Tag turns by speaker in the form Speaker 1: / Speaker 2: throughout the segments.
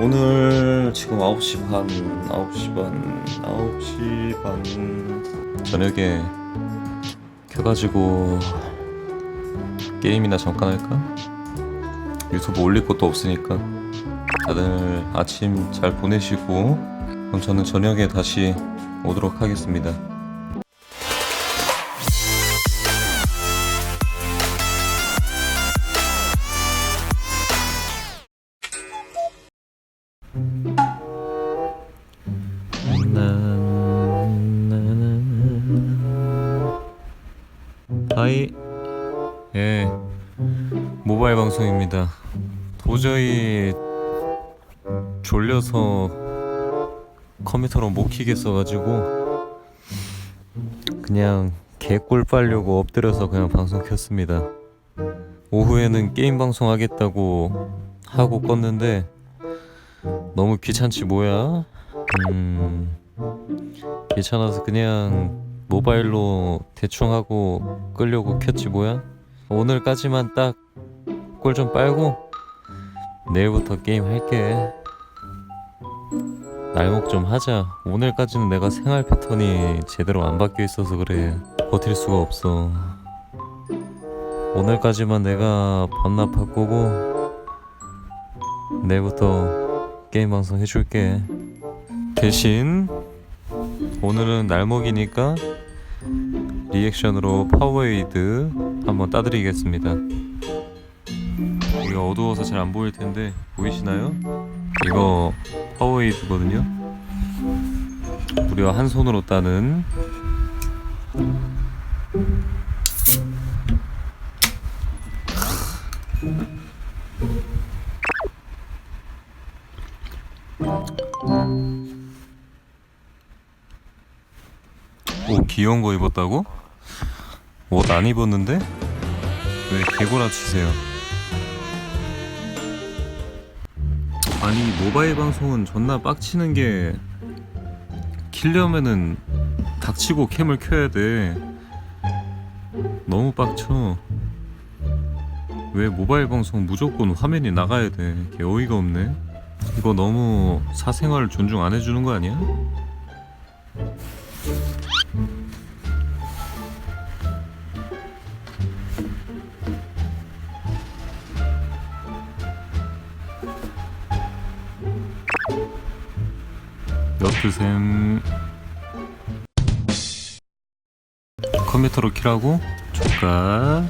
Speaker 1: 오늘 지금 9시 반, 9시 반, 9시 반 저녁에 켜가지고 게임이나 잠깐 할까? 유튜브 올릴 것도 없으니까 다들 아침 잘 보내시고 그럼 저는 저녁에 다시 오도록 하겠습니다. 모바일 방송입니다. 도저히 졸려서 컴퓨터로 못 키겠어가지고 그냥 개꿀 빨려고 엎드려서 그냥 방송 켰습니다. 오후에는 게임 방송 하겠다고 하고 껐는데 너무 귀찮지 뭐야? 음 귀찮아서 그냥 모바일로 대충 하고 끄려고 켰지 뭐야? 오늘까지만 딱 꿀 좀 빨고 내일부터 게임 할게. 날목 좀 하자. 오늘까지는 내가 생활 패턴이 제대로 안 바뀌어 있어서 그래. 버틸 수가 없어. 오늘까지만 내가 반납할 거고 내일부터 게임 방송 해줄게. 대신 오늘은 날먹이니까 리액션으로 파워에이드 한번 따드리겠습니다. 이거 어두워서 잘 안 보일 텐데 보이시나요? 이거 파워에이드거든요. 무려 한 손으로 따는 오 귀여운 거 입었다고? 옷 안 입었는데? 왜 개구라 치세요? 아니 모바일 방송은 존나 빡치는 게 키려면은 닥치고 캠을 켜야 돼. 너무 빡쳐. 왜 모바일 방송 무조건 화면이 나가야 돼? 개 어이가 없네. 이거 너무 사생활 존중 안 해주는 거 아니야? 엿드셈 컴퓨터로 키라고? 조까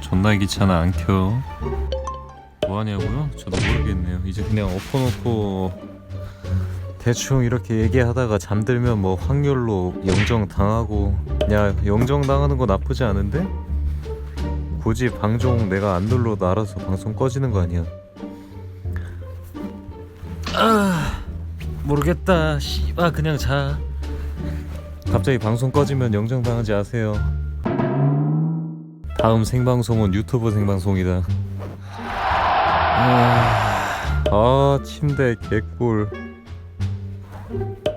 Speaker 1: 존나 귀찮아 안켜 뭐하냐고요? 저도 모르겠네요 이제 그냥 엎어놓고 대충 이렇게 얘기하다가 잠들면 뭐 확률로 영정 당하고 야 영정 당하는 거 나쁘지 않은데? 굳이 방종 내가 안 눌러도 알아서 방송 꺼지는 거 아니야 아 모르겠다 씨발 그냥 자. 갑자기 방송 꺼지면 영정 당하지 않으세요? 다음 생방송은 유튜브 생방송이다. 아, 아 침대 개꿀.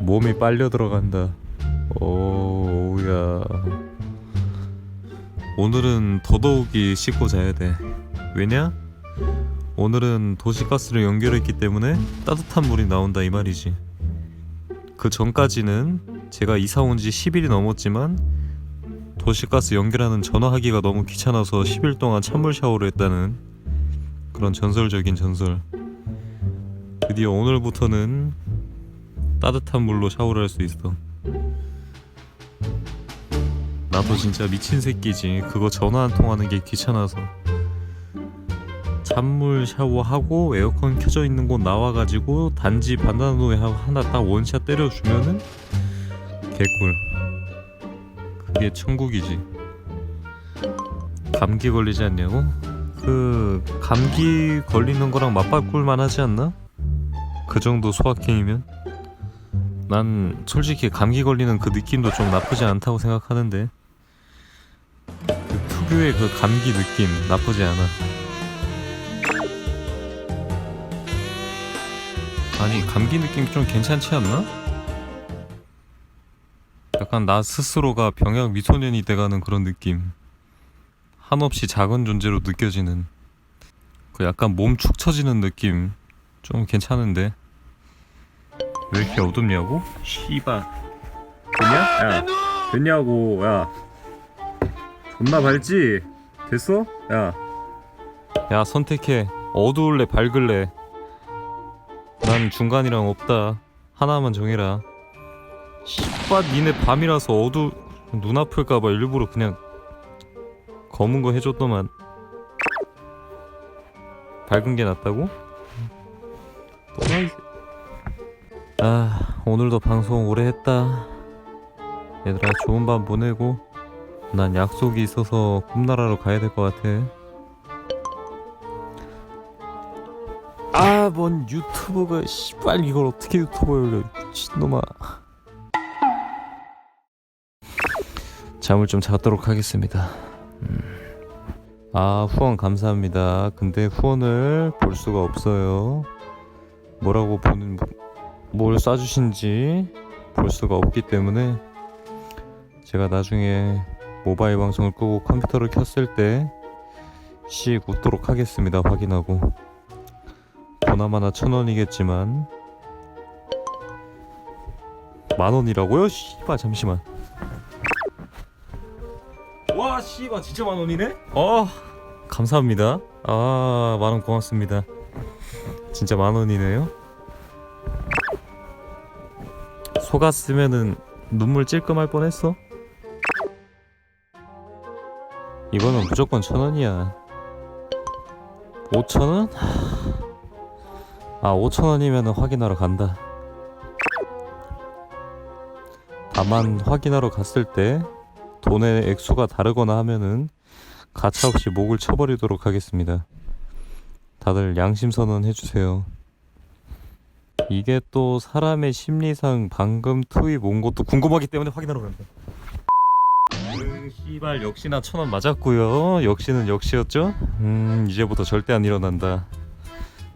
Speaker 1: 몸이 빨려 들어간다. 오우야. 오늘은 더더욱이 씻고 자야 돼. 왜냐? 오늘은 도시가스를 연결했기 때문에 따뜻한 물이 나온다 이 말이지. 그 전까지는 제가 이사 온 지 10일이 넘었지만 도시가스 연결하는 전화하기가 너무 귀찮아서 10일 동안 찬물 샤워를 했다는 그런 전설적인 전설. 드디어 오늘부터는 따뜻한 물로 샤워를 할 수 있어. 나도 진짜 미친 새끼지. 그거 전화 한 통 하는 게 귀찮아서. 찬물 샤워하고 에어컨 켜져 있는 곳 나와가지고 단지 바나나우에 하나 딱 원샷 때려주면은 개꿀. 그게 천국이지. 감기 걸리지 않냐고? 그 감기 걸리는 거랑 맞바꿀만 하지 않나? 그 정도 소확행이면? 난 솔직히 감기 걸리는 그 느낌도 좀 나쁘지 않다고 생각하는데. 그 특유의 그 감기 느낌 나쁘지 않아 아니 감기 느낌 좀 괜찮지 않나? 약간 나 스스로가 병약 미소년이 돼가는 그런 느낌 한없이 작은 존재로 느껴지는 그 약간 몸 축 처지는 느낌 좀 괜찮은데 왜 이렇게 어둡냐고? 씨발 됐냐? 야 됐냐고 야 존나 밝지? 됐어? 야. 야 선택해 어두울래 밝을래 난 중간이랑 없다. 하나만 정해라. 씨발 니네 밤이라서 어두 눈 아플까봐 일부러 그냥 검은 거 해줬더만. 밝은 게 낫다고? 또라이 아 오늘도 방송 오래 했다. 얘들아 좋은 밤 보내고. 난 약속이 있어서 꿈나라로 가야 될 것 같아 아 뭔 유튜브가 씨발 이걸 어떻게 유튜브에 올려 미친놈아. 잠을 좀 자도록 하겠습니다. 음. 아 후원 감사합니다. 근데 후원을 볼 수가 없어요. 뭐라고 보는 뭘 쏴주신지 볼 수가 없기 때문에 제가 나중에 모바일 방송을 끄고 컴퓨터를 켰을 때 씩 웃도록 하겠습니다 확인하고 보나마나 천 원이겠지만. 만 원이라고요? 씨발 잠시만. 와 씨발 진짜 만 원이네? 어 감사합니다. 아 만 원 고맙습니다. 진짜 만 원이네요. 속았으면은 눈물 찔끔할 뻔했어. 이거는 무조건 천 원이야. 오천 원? 아 5천 원이면 확인하러 간다. 다만 확인하러 갔을 때 돈의 액수가 다르거나 하면은 가차없이 목을 쳐버리도록 하겠습니다. 다들 양심 선언 해주세요. 이게 또 사람의 심리상 방금 투입 온 것도 궁금하기 때문에 확인하러 간다 음, 씨발 역시나 천원 맞았고요. 역시는 역시였죠? 음 이제부터 절대 안 일어난다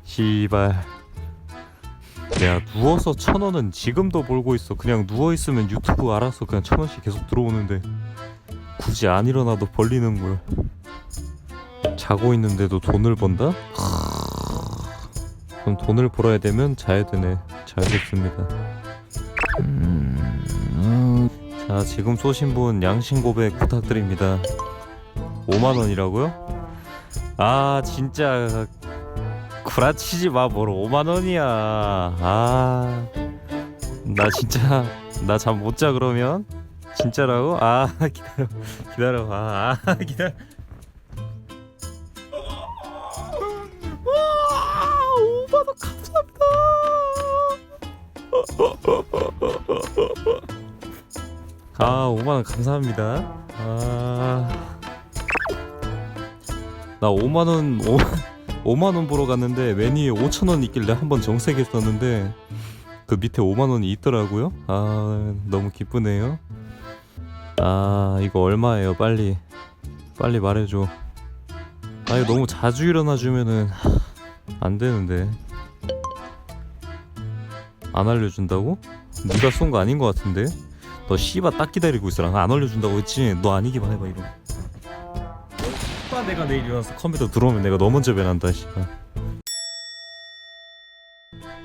Speaker 1: 씨발. 야 누워서 천 원은 지금도 벌고 있어. 그냥 누워 있으면 유튜브 알아서 그냥 천 원씩 계속 들어오는데 굳이 안 일어나도 벌리는 걸 자고 있는데도 돈을 번다? 그럼 돈을 벌어야 되면 자야 되네. 잘 됐습니다. 음, 자 지금 쏘신 분 양심 고백 부탁드립니다. 5만 원이라고요? 아 진짜 구라치지 마, 뭘 5만 원이야. 아, 나 진짜 나 잠 못 자 그러면 진짜라고? 아 기다려, 기다려, 아, 아 기다려. 와, 5만 원 감사합니다. 아, 5만 원 감사합니다. 아, 나 5만 원 5. 5만 원 보러 갔는데 메뉴에 5천 원 있길래 한번 정색했었는데 그 밑에 5만 원이 있더라고요. 아 너무 기쁘네요. 아 이거 얼마예요? 빨리 빨리 말해줘. 아 이거 너무 자주 일어나 주면은 안 되는데 안 알려준다고? 네가 쏜 거 아닌 것 같은데? 너 씨바 딱 기다리고 있어라. 안 알려준다고 했지? 너 아니기만 해봐 이거. 내가 내일 일어나서 컴퓨터 들어오면 내가 너 먼저 배난다 씨발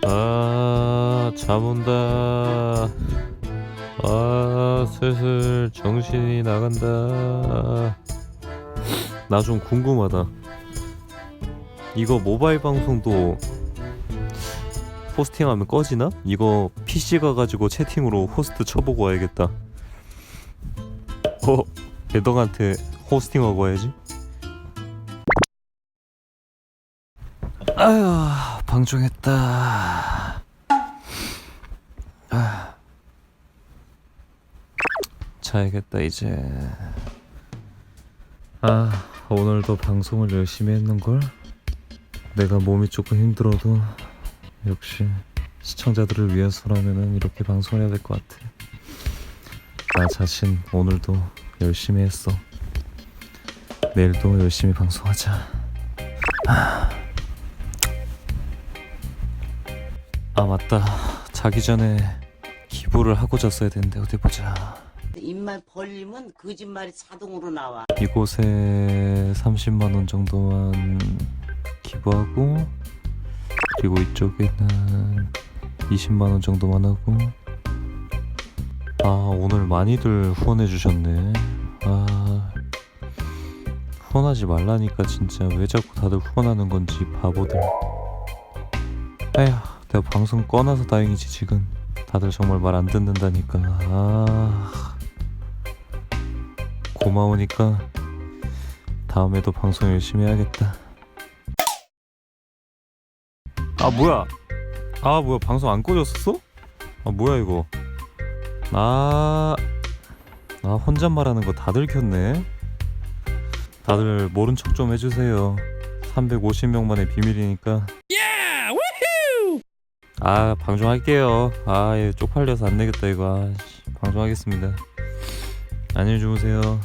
Speaker 1: 아 잠 온다. 아 슬슬 정신이 나간다. 나 좀 궁금하다. 이거 모바일 방송도 호스팅하면 꺼지나? 이거 PC 가가지고 채팅으로 호스트 쳐보고 와야겠다. 어? 대덕한테 호스팅하고 와야지 아휴 방종했다. 아. 자야겠다 이제. 아 오늘도 방송을 열심히 했는걸? 내가 몸이 조금 힘들어도 역시 시청자들을 위해서라면은 이렇게 방송해야 될 것 같아. 나 자신 오늘도 열심히 했어. 내일도 열심히 방송하자. 아 맞다. 자기 전에 기부를 하고 잤어야 되는데 어디 보자.
Speaker 2: 입만 벌리면 거짓말이 자동으로 나와.
Speaker 1: 이곳에 30만 원 정도만 기부하고 그리고 이쪽에는 20만 원 정도만 하고. 아 오늘 많이들 후원해 주셨네. 아 후원하지 말라니까 진짜 왜 자꾸 다들 후원하는 건지 바보들. 에휴 내가 방송 꺼놔서 다행이지 지금. 다들 정말 말 안 듣는다니까. 아. 고마우니까 다음에도 방송 열심히 해야겠다. 아 뭐야? 아 뭐야? 방송 안 꺼졌었어? 아 뭐야 이거? 아, 아 혼잣말하는 거 다 들 켰네. 다들 모른 척 좀 해주세요. 350명 만의 비밀이니까 아 방송할게요. 아 예, 쪽팔려서 안 되겠다 이거. 아, 씨, 방송하겠습니다. 안녕히 주무세요